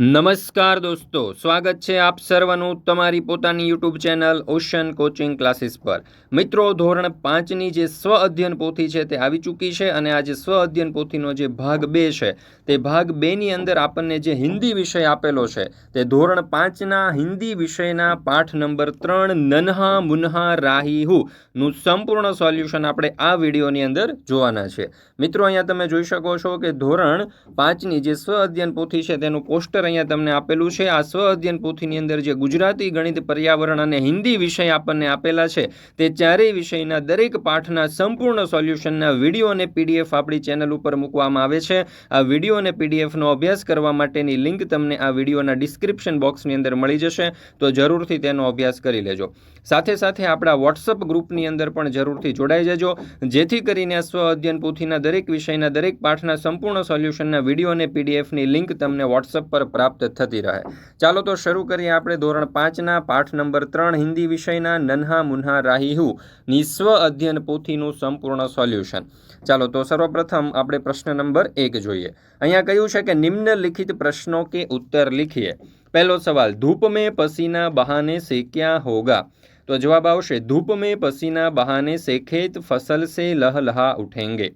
નમસ્કાર દોસ્તો, સ્વાગત છે આપ સર્વનું તમારી પોતાની YouTube channel Ocean coaching classes પર. મિત્રો, ધોરણ પાંચની જે સ્વ અધ્યયન પોથી છે તે આવી ચૂકી છે અને આ જે સ્વ અધ્યયન પોથીનો જે ભાગ બે છે, તે ભાગ બેની અંદર આપણને જે હિન્દી વિષય આપેલો છે, તે ધોરણ પાંચના હિન્દી વિષયના પાઠ નંબર ત્રણ, નન્હા મુન્હા રાહી નું સંપૂર્ણ સોલ્યુશન આપણે આ વિડીયોની અંદર જોવાના છે. મિત્રો, અહીંયા તમે જોઈ શકો છો કે ધોરણ પાંચની જે સ્વ અધ્યયન પોથી છે તેનું પોસ્ટર અહીંયા તમને આપેલું છે. આ સ્વ અધ્યયન પોથીની અંદર જે ગુજરાતી ગણિત પર્યાવરણ અને હિન્દી વિષય આપણને આપેલા છે, તે ચારેય વિષયના દરેક પાઠના સંપૂર્ણ સોલ્યુશનના વીડિયો અને પીડીએફ આપણી ચેનલ ઉપર મૂકવામાં આવે છે. આ વીડિયો અને પીડીએફનો અભ્યાસ કરવા માટેની લિંક તમને આ વિડીયોના ડિસ્ક્રિપ્શન બોક્સની અંદર મળી જશે, તો જરૂરથી તેનો અભ્યાસ કરી લેજો. સાથે સાથે આપણા વોટ્સઅપ ગ્રુપની અંદર પણ જરૂરથી જોડાઈ જજો, જેથી કરીને સ્વ અધ્યયન પોથીના દરેક વિષયના દરેક પાઠના સંપૂર્ણ સોલ્યુશનના વીડિયો અને પીડીએફની લિંક તમને વોટ્સઅપ પર પ્રાપ્ત થતી રહે. ચાલો તો શરૂ કરીએ આપણે ધોરણ પાંચના પાઠ નંબર ત્રણ, હિન્દી વિષયના નન્હા મુન્હા રાહીહુ, ની સ્વ અધ્યયન પોથીનું સંપૂર્ણ સોલ્યુશન. ચાલો તો સર્વપ્રથમ આપણે પ્રશ્ન નંબર એક જોઈએ. અહીંયા કહ્યું છે કે નિમ્નલિખિત પ્રશ્નો કે ઉત્તર લીખીએ. પહેલો સવાલ, ધૂપ મેં પસીના બહાને સેક્યા હોગા? તો જવાબ આવશે, ધૂપ મેં પસીના બહાને સેખેત ફસલ સે લહ લહા ઉઠેંગે.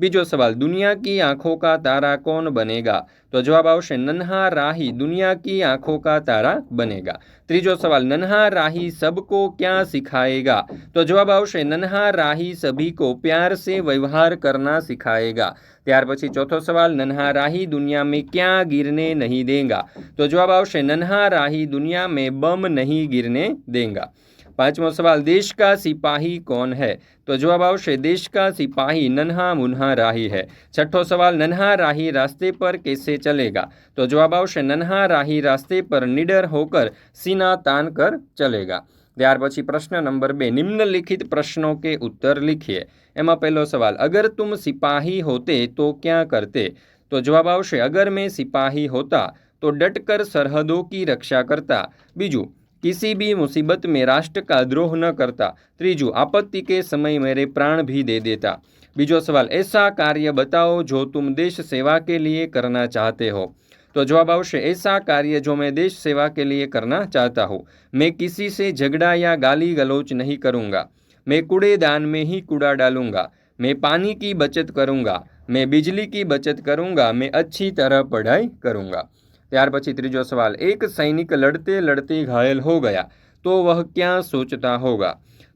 બીજો સવાલ દુનિયા કી આંખો કા તારા કોણ બનેગા તો જવાબ આવશે નન્હા રાહી દુનિયા કી આંખો કા તારા બનેગા ત્રીજો સવાલ નન્હા રાહી સબકો ક્યાં સિખાએગા તો જવાબ આવશે નન્હા રાહી સભી કો પ્યાર સે વ્યવહાર કરના સિખાએગા ત્યાર પછી ચોથો સવાલ નન્હા રાહી દુનિયા મેં ક્યાં ગિરને નહીં દેંગા તો જવાબ આવશે નન્હા રાહી દુનિયા મેં બમ નહીં ગિરને દેંગા पांचवा सवाल, देश का सिपाही कौन है? तो जवाब आवश्यक देश का सिपाही नन्हा मुन्हा राही है। छठो सवाल, नन्हा राही रास्ते पर कैसे चलेगा? तो जवाब आवश्यक नन्हा राही रास्ते पर निडर होकर सीना तान कर चलेगा। त्यार प्रश्न नंबर बे, निम्नलिखित प्रश्नों के उत्तर लिखिए। एम पहलो सवाल, अगर तुम सिपाही होते तो क्या करते? तो जवाब आवश्य, अगर मैं सिपाही होता तो डटकर सरहदों की रक्षा करता। बीजू किसी भी मुसीबत में राष्ट्र का द्रोह न करता। त्रीजू, आपत्ति के समय मेरे प्राण भी दे देता। बीजो सवाल, ऐसा कार्य बताओ जो तुम देश सेवा के लिए करना चाहते हो। तो जवाब अवश्य, ऐसा कार्य जो मैं देश सेवा के लिए करना चाहता हूँ। मैं किसी से झगड़ा या गाली गलोच नहीं करूँगा। मैं कूड़ेदान में ही कूड़ा डालूँगा। मैं पानी की बचत करूँगा। मैं बिजली की बचत करूँगा। मैं अच्छी तरह पढ़ाई करूँगा। ત્યાર પછી ત્રીજો સવાલ એક સૈનિક લડતે લડતે ઘાયલ હો ગયા तो वह क्या सोचता होगा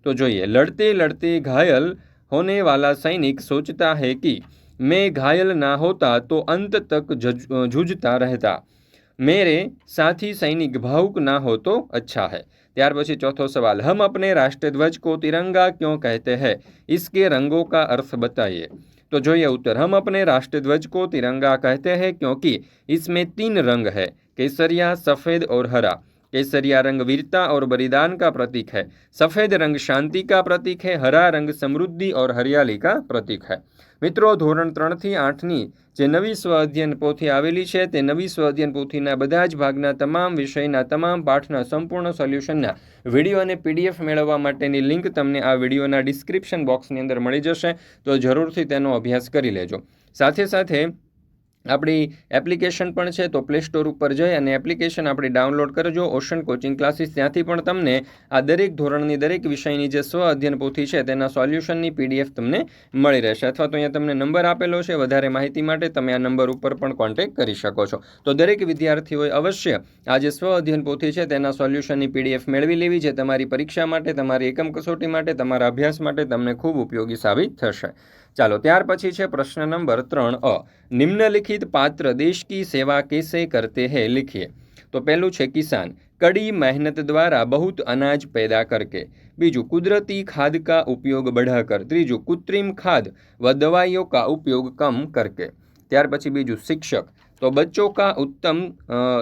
तो જોઈએ लड़ते लड़ते घायल होने वाला सैनिक सोचता है कि मैं घायल ना होता तो अंत तक जूझता रहता मेरे साथी सैनिक भावुक ना हो तो अच्छा है ત્યાર પછી ચોથો સવાલ हम अपने राष्ट्रध्वज को तिरंगा क्यों कहते हैं इसके रंगों का अर्थ बताइए तो जो ये उत्तर हम अपने राष्ट्रध्वज को तिरंगा कहते हैं क्योंकि इसमें तीन रंग है केसरिया सफ़ेद और हरा केसरिया रंग वीरता और बलिदान का प्रतीक है सफ़ेद रंग शांति का प्रतीक है हरा रंग समृद्धि और हरियाली का प्रतीक है મિત્રો ધોરણ ત્રણથી આઠની જે નવી સ્વ અધ્યયન પોથી આવેલી છે તે નવી સ્વ અધ્યયન પોથીના બધા જ ભાગના તમામ વિષયના તમામ પાઠના સંપૂર્ણ સોલ્યુશનના વિડીયો અને પીડીએફ મેળવવા માટેની લિંક તમને આ વિડીયોના ડિસ્ક્રિપ્શન બોક્સની અંદર મળી જશે તો જરૂરથી તેનો અભ્યાસ કરી લેજો સાથે સાથે આપણી એપ્લિકેશન પણ છે તો પ્લે સ્ટોર ઉપર જઈ અને એપ્લિકેશન આપણી ડાઉનલોડ કરજો. ઓશન કોચિંગ ક્લાસીસ ત્યાંથી પણ તમને આ દરેક ધોરણની દરેક વિષયની જે સ્વ અધ્યયન પોથી છે તેના સોલ્યુશનની પીડીએફ તમને મળી રહેશે. અથવા તો અહીંયા તમને નંબર આપેલો છે, વધારે માહિતી માટે તમે આ નંબર ઉપર પણ કોન્ટેક્ટ કરી શકો છો. તો દરેક વિદ્યાર્થીઓએ અવશ્ય આ જે સ્વ અધ્યયન પોથી છે તેના સોલ્યુશનની પીડીએફ મેળવી લેવી છે તમારી પરીક્ષા માટે, તમારી એકમ કસોટી માટે, તમારા અભ્યાસ માટે તમને ખૂબ ઉપયોગી સાબિત થશે. ચાલો ત્યાર પછી છે પ્રશ્ન નંબર ત્રણ અ નિમ્નલિખિત પાત્ર દેશ કી સેવા कैसे करते हैं लिखिए तो पहलू છે किसान कड़ी मेहनत द्वारा बहुत अनाज पैदा करके बीजू कुदरती खाद का उपयोग बढ़ाकर त्रीजू कृत्रिम खाद व दवाइयों का उपयोग कम करके ત્યાર પછી બીજું शिक्षक तो बच्चों का उत्तम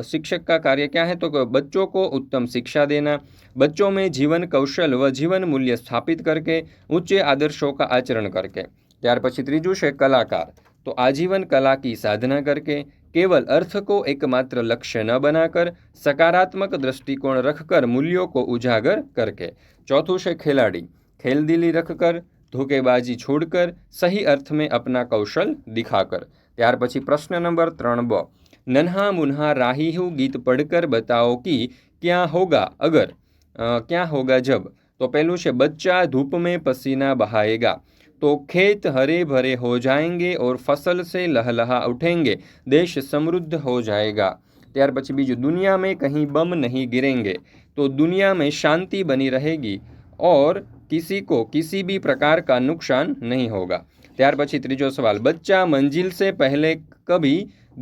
शिक्षक का कार्य क्या है तो बच्चों को उत्तम शिक्षा देना बच्चों में जीवन कौशल व जीवन मूल्य स्थापित करके ऊंचे आदर्शों का आचरण करके ત્યાર પછી ત્રીજું છે કલાકાર તો આજીવન કલા કી સાધના કરકે केवल अर्थ को एकमात्र लक्ष्य न बनाकर सकारात्मक दृष्टिकोण रखकर मूल्यों को उजागर करके चौथों से खिलाड़ी खेल दिली रखकर धोखेबाजी छोड़कर सही अर्थ में अपना कौशल दिखाकर ત્યાર પછી પ્રશ્ન નંબર ત્રણ બ नन्हा मुन्हा राही हूँ गीत पढ़कर बताओ कि क्या होगा अगर अ, क्या होगा जब तो पहलू છે बच्चा धूप में पसीना बहाएगा तो खेत हरे भरे हो जाएंगे और फसल से लहलहा उठेंगे देश समृद्ध हो जाएगा ત્યાર પછી બીજું दुनिया में कहीं बम नहीं गिरेंगे तो दुनिया में शांति बनी रहेगी और किसी को किसी भी प्रकार का नुकसान नहीं होगा ત્યાર પછી ત્રીજો સવાલ बच्चा मंजिल से पहले कभी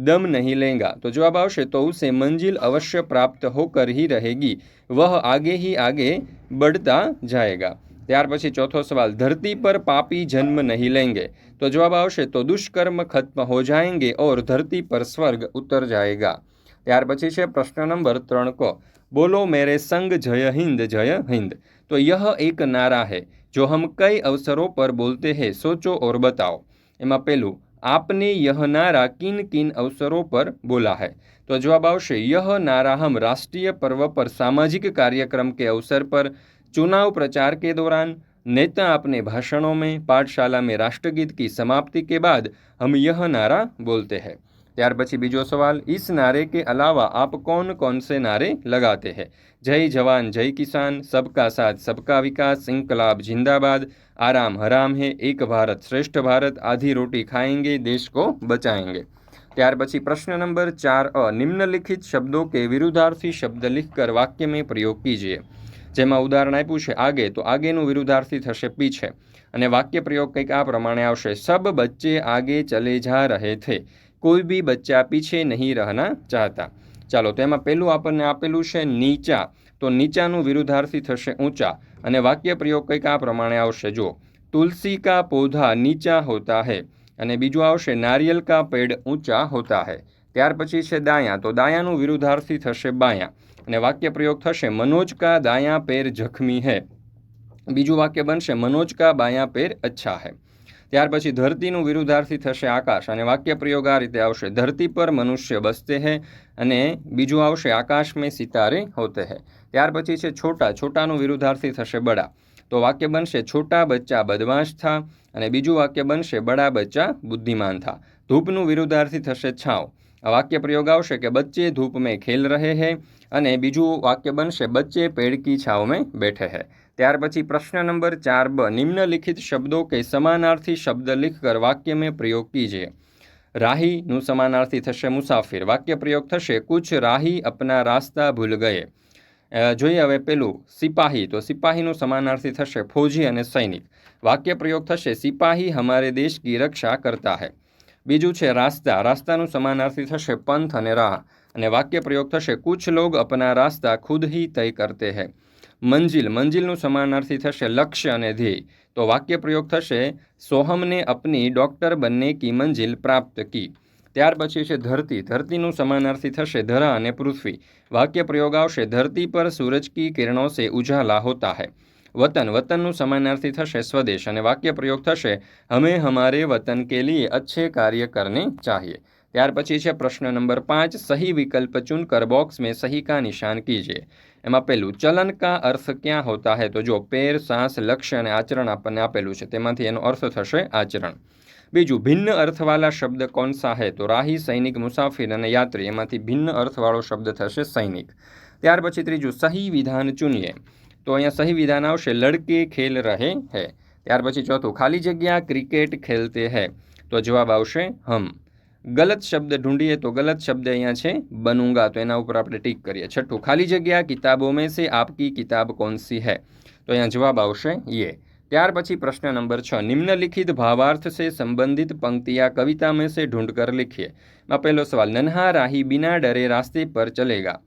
दम नहीं लेगा तो जवाब આવશે तो उसे मंजिल अवश्य प्राप्त होकर ही रहेगी वह आगे ही आगे बढ़ता जाएगा ત્યાર પછી ચોથો સવાલ, ધરતી પર પાપી જન્મ નહીં લેંગે. તો જવાબ આવશે, તો દુષ્કર્મ ખત્મ હો જાયંગે ઓર ધરતી પર સ્વર્ગ ઉતર જાયગા. ત્યાર પછી છે પ્રશ્ન નંબર ત્રણ કો, બોલો મેરે સંગ જય હિન્દ જય હિન્દ. તો યહ એક નારા હે, જો હમ કઈ અવસરો પર બોલતે હે, સોચો ઓર બતાવો એમાં પેલું, આપને યહ નારા કિન કિન અવસરો પર બોલા હે. તો જવાબ આવશે, યહ નારા હમ રાષ્ટ્રીય પર્વ પર સામાજિક કાર્યક્રમ કે અવસર પર चुनाव प्रचार के दौरान नेता अपने भाषणों में पाठशाला में राष्ट्रगीत की समाप्ति के बाद हम यह नारा बोलते हैं ત્યાર પછી બીજો સવાલ इस नारे के अलावा आप कौन कौन से नारे लगाते हैं जय जवान जय किसान सबका साथ सबका विकास इंकलाब जिंदाबाद आराम हराम है एक भारत श्रेष्ठ भारत आधी रोटी खाएंगे देश को बचाएंगे ત્યાર પછી પ્રશ્ન નંબર ચાર અ નિમ્નલિખિત શબ્દો કે વિરુદ્ધાર્થી શબ્દ लिखकर વાક્ય में પ્રયોગ कीजिए જેમાં ઉદાહરણ આપ્યું છે, આગે તો આગેનું વિરુદ્ધાર્થી થશે પીછે. અને વાક્ય પ્રયોગ કંઈક આ પ્રમાણે આવશે, સબ બચ્ચે આગે ચલે જા રહે થે, કોઈ બી બચ્ચા પીછે નહીં રહેના ચાહતા. ચાલો, તો એમાં પહેલું આપણને આપેલું છે નીચા, તો નીચાનું વિરુદ્ધાર્થી થશે ઊંચા. અને વાક્ય પ્રયોગ કંઈક આ પ્રમાણે આવશે જો તુલસી કા પૌધા નીચા હોતા હૈ. અને બીજું આવશે, નારિયેલ કા પેડ ઊંચા હોતા હૈ. ત્યાર પછી છે દાયા. તો દાયાનું વિરુદ્ધાર્થી થશે બાયા. અને વાક્ય પ્રયોગ થશે, મનોજ કા દાયા પેર જખમી હે. બીજું વાક્ય બનશે, મનોજ કા બાયા પેર અચ્છા હે. ત્યાર પછી, ધરતીનું વિરુદ્ધાર્થી થશે આકાશ. અને વાક્ય પ્રયોગ આ રીતે આવશે, ધરતી પર મનુષ્ય બસતે હૈ અને બીજું આવશે આકાશ મેં સિતારે હોતે હે. ત્યાર પછી છે, છોટા. છોટાનું વિરુદ્ધાર્થી થશે બડા. તો વાક્ય બનશે, છોટા બચ્ચા બદમાશ થા. અને બીજું વાક્ય બનશે, બડા બચ્ચા બુદ્ધિમાન થા. ધૂપનું વિરુદ્ધાર્થી થશે, છાંવ. વાક્ય પ્રયોગ આવશે કે બચ્ચે ધૂપ મેં ખેલ રહે હે અને બીજું વાક્ય બનશે, બચ્ચે પેડ કી છાવ મેં બેઠે હે. ત્યાર પછી પ્રશ્ન નંબર ચાર બ, નિમ્નલિખિત શબ્દો કે સમાનાર્થી શબ્દ લીખકર વાક્ય મેં પ્રયોગ કીજે. રાહીનું સમાનાર્થી થશે મુસાફિર. વાક્ય પ્રયોગ થશે, કુછ રાહી અપના રાસ્તા ભૂલ ગયે. જોઈએ હવે પેલું, સિપાહી. તો સિપાહીનું સમાનાર્થી થશે ફોજી અને સૈનિક. વાક્ય પ્રયોગ થશે, સિપાહી હમારે દેશ કી રક્ષા કરતા હૈ. બીજું છે રાસ્તા. રાસ્તાનું સમાનાર્થી થશે પંથ અને રાહ અને વાક્ય પ્રયોગ થશે કુછ લોગ અપના રાસ્તા ખુદ હી તય કરતે હૈ. મંજિલ. મંજિલનું સમાનાર્થી થશે લક્ષ્ય અને ધ્યેય. તો વાક્ય પ્રયોગ થશે સોહમને અપની ડૉક્ટર બંને કી મંજિલ પ્રાપ્ત કી. ત્યાર પછી છે ધરતી. ધરતીનું સમાનાર્થી થશે ધરા અને પૃથ્વી. વાક્ય પ્રયોગ આવશે ધરતી પર સૂરજ કી કિરણો સે ઉજાલા હોતા હૈ. વતન, વતનનું સમાનાર્થી થશે સ્વદેશ અને વાક્ય પ્રયોગ થશે હમે હમારે વતન કે લીએ અચ્છે કાર્ય કરને ચાહીએ. ત્યાર પછી છે પ્રશ્ન નંબર પાંચ, સહી વિકલ્પ ચુનકર બોક્સ મેં સહી કા નિશાન કીજે. એમાં પહેલું ચલન કા અર્થ ક્યાં હોતા હે? તો જો પેર, સાંસ લક્ષ્ય અને આચરણ આપણને આપેલું છે, તેમાંથી એનો અર્થ થશે આચરણ. બીજું, ભિન્ન અર્થવાળા શબ્દ કોણ સા હે? તો રાહી, સૈનિક, મુસાફિર અને યાત્રી, એમાંથી ભિન્ન અર્થવાળો શબ્દ થશે સૈનિક. ત્યાર પછી ત્રીજું, સહી વિધાન ચૂનીએ. तो अँ सही विधान आड़के खेल रहे है त्यार चौथों खाली जगह क्रिकेट खेलते हैं तो जवाब आम गलत शब्द ढूंढीए तो गलत शब्द अँ बनूँगा तो एना आप टीक करिए छठू खाली जगह किताबों में से आपकी किताब कौन सी है तो अँ जवाब आशे ये त्यार प्रश्न नंबर छ निम्नलिखित भावार्थ से संबंधित पंक्तियाँ कविता में से ढूंढ कर लिखिए पहले सवाल नन्हा राही बिना डरे रास्ते पर चलेगा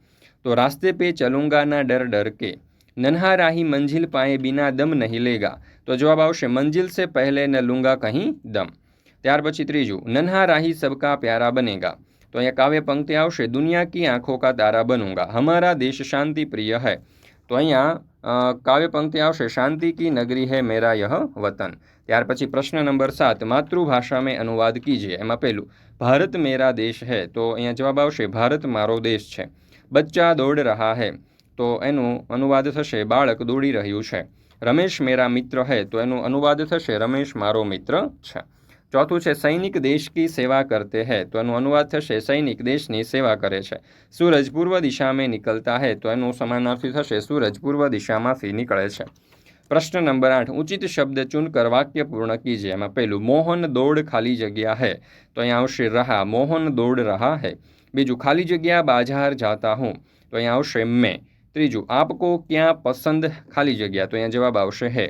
तो रास्ते पे चलूँगा ना डर डर के नन्हा राही मंजिल पाए बिना दम नहीं लेगा। तो जवाब आवश्य, मंजिल से पहले न लूँगा कहीं दम। त्यार पी तीजू नन्हा राही सबका प्यारा बनेगा। तो अँ काव्य पंक्ति आवश्य, दुनिया की आँखों का तारा बनूँगा। हमारा देश शांति प्रिय है। तो अँ, काव्य पंक्ति आवश्य, शांति की नगरी है मेरा यह वतन। त्यार पी प्रश्न नंबर सात, मातृभाषा में अनुवाद कीजिए। एम पेलूँ भारत मेरा देश है। तो अँ जवाब आवश्य, भारत मारो देश है बच्चा दौड़ रहा है। તો એનું અનુવાદ થશે, બાળક દોડી રહ્યું છે. રમેશ મેરા મિત્ર હૈ, તો એનું અનુવાદ થશે, રમેશ મારો મિત્ર છે. ચોથું છે, સૈનિક દેશ કી સેવા કરતે હૈ, તો એનું અનુવાદ થશે, સૈનિક દેશની સેવા કરે છે. સૂરજ પૂર્વ દિશામાં નીકળતા હૈ, તો એનું સમાનાર્થી થશે, સૂરજ પૂર્વ દિશામાંથી નીકળે છે. પ્રશ્ન નંબર આઠ, ઉચિત શબ્દ ચૂનકર વાક્ય પૂર્ણ કીજે. એમાં પહેલું, મોહન દોડ ખાલી જગ્યા હે, તો અહીંયા આવશે રહા, મોહન દોડ રહા હૈ. બીજું, ખાલી જગ્યા બાજાર જાતા હું, તો અહીંયા આવશે મેં. ત્રીજું આપકો ક્યાં પસંદ ખાલી જગ્યા તો અહીંયા જવાબ આવશે હે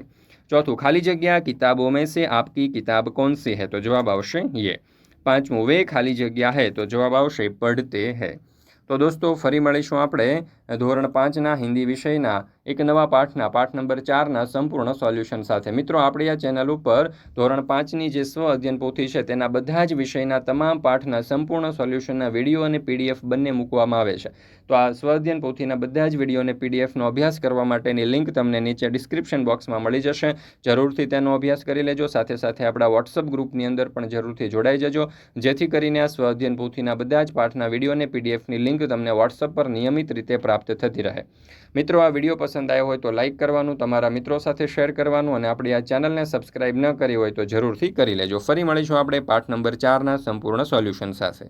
ચોથું ખાલી જગ્યા કિતાબો મેં સે આપકી કિતાબ કોન સી હે તો જવાબ આવશે યે પાંચમું વે ખાલી જગ્યા હે તો જવાબ આવશે પડતે હે તો દોસ્તો ફરી મળીશું આપણે ધોરણ પાંચના હિન્દી વિષયના એક નવા પાઠના પાઠ નંબર ચારના સંપૂર્ણ સોલ્યુશન સાથે. મિત્રો, આપણે આ ચેનલ ઉપર ધોરણ પાંચની જે સ્વ અધ્યયન પોથી છે, તેના બધા જ વિષયના તમામ પાઠના સંપૂર્ણ સોલ્યુશનના વીડિયો અને પીડીએફ બંને મૂકવામાં આવે છે. તો આ સ્વ અધ્યયન પોથીના બધા જ વીડિયો અને પીડીએફનો અભ્યાસ કરવા માટેની લિંક તમને નીચે ડિસ્ક્રિપ્શન બોક્સમાં મળી જશે. જરૂરથી તેનો અભ્યાસ કરી લેજો. સાથે સાથે આપણા વોટ્સઅપ ગ્રુપની અંદર પણ જરૂરથી જોડાઈ જજો. જેથી કરીને આ સ્વ અધ્યયન પોથીના બધા જ પાઠના વીડિયો અને પીડીએફની લિંક તમને વોટ્સઅપ પર નિયમિત રીતે પ્રાપ્ત થતી રહે. મિત્રો, આ વીડિયો પસંદ આવ્યો હોય તો લાઇક કરવાનું, તમારા મિત્રો સાથે શેર કરવાનું અને આપણી આ ચેનલને સબસ્ક્રાઇબ ન કરી હોય તો જરૂરથી કરી લેજો. ફરી મળીશું આપણે પાઠ નંબર ચારના સંપૂર્ણ સોલ્યુશન સાથે.